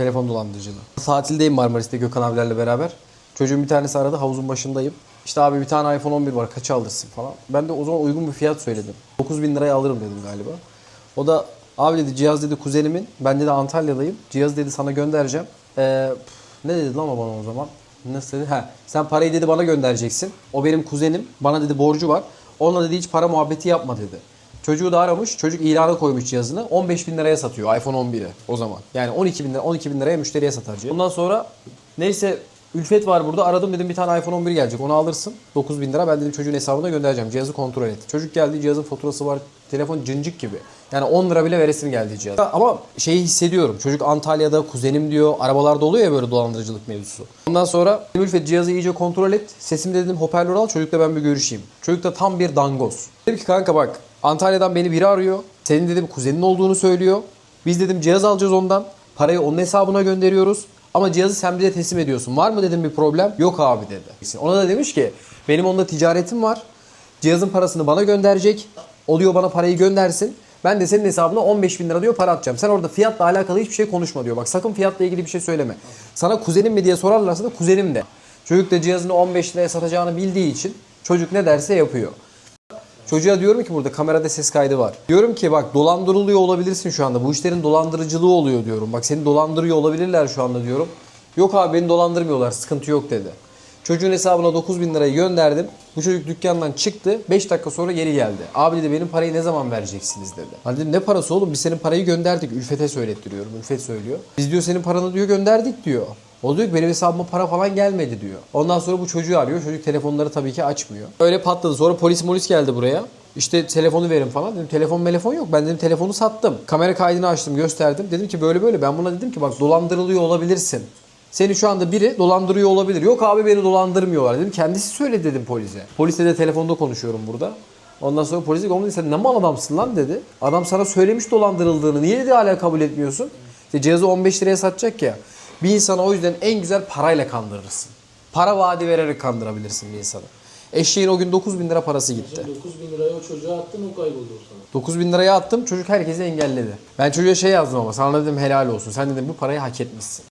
Telefon dolandırıcılığı. Tatildeyim Marmaris'te Gökhan abilerle beraber. Çocuğun bir tanesi aradı havuzun başındayım. İşte abi bir tane iPhone 11 var kaça alırsın falan. Ben de o zaman uygun bir fiyat söyledim. 9000 liraya alırım dedim galiba. O da abi dedi cihaz dedi kuzenimin. Ben dedi Antalya'dayım. Cihaz dedi sana göndereceğim. Ee, ne dedi lan bana o zaman? Nasıl dedi? Ha, sen parayı dedi bana göndereceksin. O benim kuzenim. Bana dedi borcu var. Onunla dedi hiç para muhabbeti yapma dedi. Çocuğu da aramış. Çocuk ilana koymuş cihazını. 15 bin liraya satıyor iPhone 11'i o zaman. Yani 12 bin, lira, 12 bin liraya müşteriye satar cihaz. Ondan sonra neyse Ülfet var burada. Aradım dedim bir tane iPhone 11 gelecek. Onu alırsın. 9 bin lira. Ben dedim çocuğun hesabına göndereceğim. Cihazı kontrol et. Çocuk geldi. Cihazın faturası var. Telefon cıncık gibi. Yani 10 lira bile veresin geldi cihaz. Ama şeyi hissediyorum. Çocuk Antalya'da kuzenim diyor. Arabalarda oluyor ya böyle dolandırıcılık mevzusu. Ondan sonra Ülfet cihazı iyice kontrol et. Sesimi dedim hoparlör al. Çocukla ben bir görüşeyim. Çocuk da tam bir dangoz. Dedim ki kanka bak Antalya'dan beni biri arıyor. Senin dedim kuzenin olduğunu söylüyor. Biz dedim cihaz alacağız ondan. Parayı onun hesabına gönderiyoruz. Ama cihazı sen bize teslim ediyorsun. Var mı dedim bir problem? Yok abi dedi. Ona da demiş ki benim onunla ticaretim var. Cihazın parasını bana gönderecek. O diyor bana parayı göndersin. Ben de senin hesabına 15 bin lira diyor para atacağım. Sen orada fiyatla alakalı hiçbir şey konuşma diyor. Bak sakın fiyatla ilgili bir şey söyleme. Sana kuzenim mi diye sorarlarsa da kuzenim de. Çocuk da cihazını 15 liraya satacağını bildiği için çocuk ne derse yapıyor. Çocuğa diyorum ki burada kamerada ses kaydı var. Diyorum ki bak dolandırılıyor olabilirsin şu anda. Bu işlerin dolandırıcılığı oluyor diyorum. Bak seni dolandırıyor olabilirler şu anda diyorum. Yok abi beni dolandırmıyorlar sıkıntı yok dedi. Çocuğun hesabına 9 bin lirayı gönderdim. Bu çocuk dükkandan çıktı. 5 dakika sonra geri geldi. Abi dedi benim parayı ne zaman vereceksiniz dedi. Hani dedim ne parası oğlum biz senin parayı gönderdik. Ülfet'e söylettiriyorum. Ülfet söylüyor. Biz diyor senin paranı diyor gönderdik diyor. O diyor ki benim hesabıma para falan gelmedi diyor. Ondan sonra bu çocuğu arıyor. Çocuk telefonları tabii ki açmıyor. Öyle patladı. Sonra polis molis geldi buraya. İşte telefonu verin falan. Dedim telefon telefon yok. Ben dedim telefonu sattım. Kamera kaydını açtım gösterdim. Dedim ki böyle böyle. Ben buna dedim ki bak dolandırılıyor olabilirsin. Seni şu anda biri dolandırıyor olabilir. Yok abi beni dolandırmıyorlar dedim. Kendisi söyledi dedim polise. Polisle de telefonda konuşuyorum burada. Ondan sonra polis dedi ki "Oğlum dedi, sen ne mal adamsın lan dedi. Adam sana söylemiş dolandırıldığını. Niye dedi hala kabul etmiyorsun? İşte cihazı 15 liraya satacak ya. Bir insana o yüzden en güzel parayla kandırırsın. Para vaadi vererek kandırabilirsin bir insanı. Eşeğin o gün 9 bin lira parası gitti. 9 bin lirayı o çocuğa attın o kayboldu sana. 9 bin liraya attım çocuk herkesi engelledi. Ben çocuğa şey yazdım ama sana dedim helal olsun. Sen dedim bu parayı hak etmişsin.